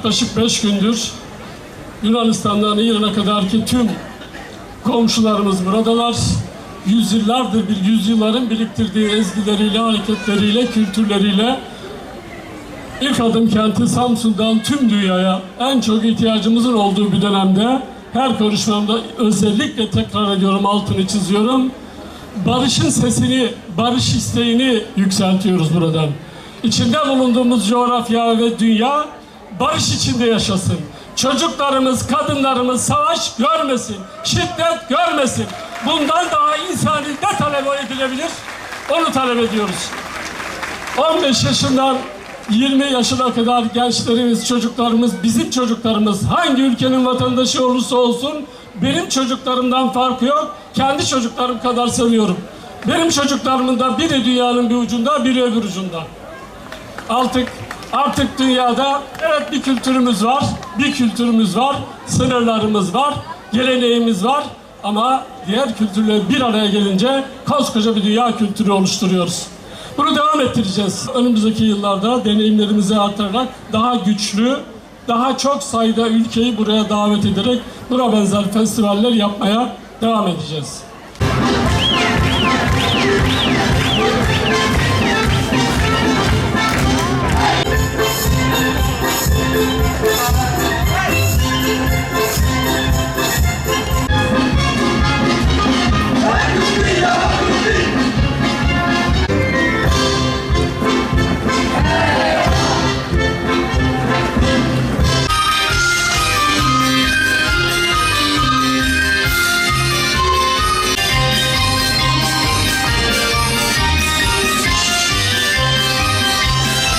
yaklaşık beş gündür Yunanistan'dan İran'a kadar ki tüm komşularımız buradalar. Yüzyıllardır bir yüzyılların biriktirdiği ezgileriyle, hareketleriyle, kültürleriyle ilk adım kenti Samsun'dan tüm dünyaya en çok ihtiyacımızın olduğu bir dönemde her konuşmamda özellikle tekrar ediyorum, altını çiziyorum. Barışın sesini, barış isteğini yükseltiyoruz buradan. İçinde bulunduğumuz coğrafya ve dünya barış içinde yaşasın. Çocuklarımız, kadınlarımız savaş görmesin, şiddet görmesin. Bundan daha insani ne talep edilebilir? Onu talep ediyoruz. 15 yaşından 20 yaşına kadar gençlerimiz, çocuklarımız, bizim çocuklarımız hangi ülkenin vatandaşı olursa olsun benim çocuklarımdan farkı yok. Kendi çocuklarım kadar seviyorum. Benim çocuklarımın da biri dünyanın bir ucunda, biri öbür ucunda. Artık artık dünyada evet bir kültürümüz var, bir kültürümüz var, sınırlarımız var, geleneğimiz var ama diğer kültürler bir araya gelince koskoca bir dünya kültürü oluşturuyoruz. Bunu devam ettireceğiz. Önümüzdeki yıllarda deneyimlerimizi artırarak daha güçlü, daha çok sayıda ülkeyi buraya davet ederek buna benzer festivaller yapmaya devam edeceğiz.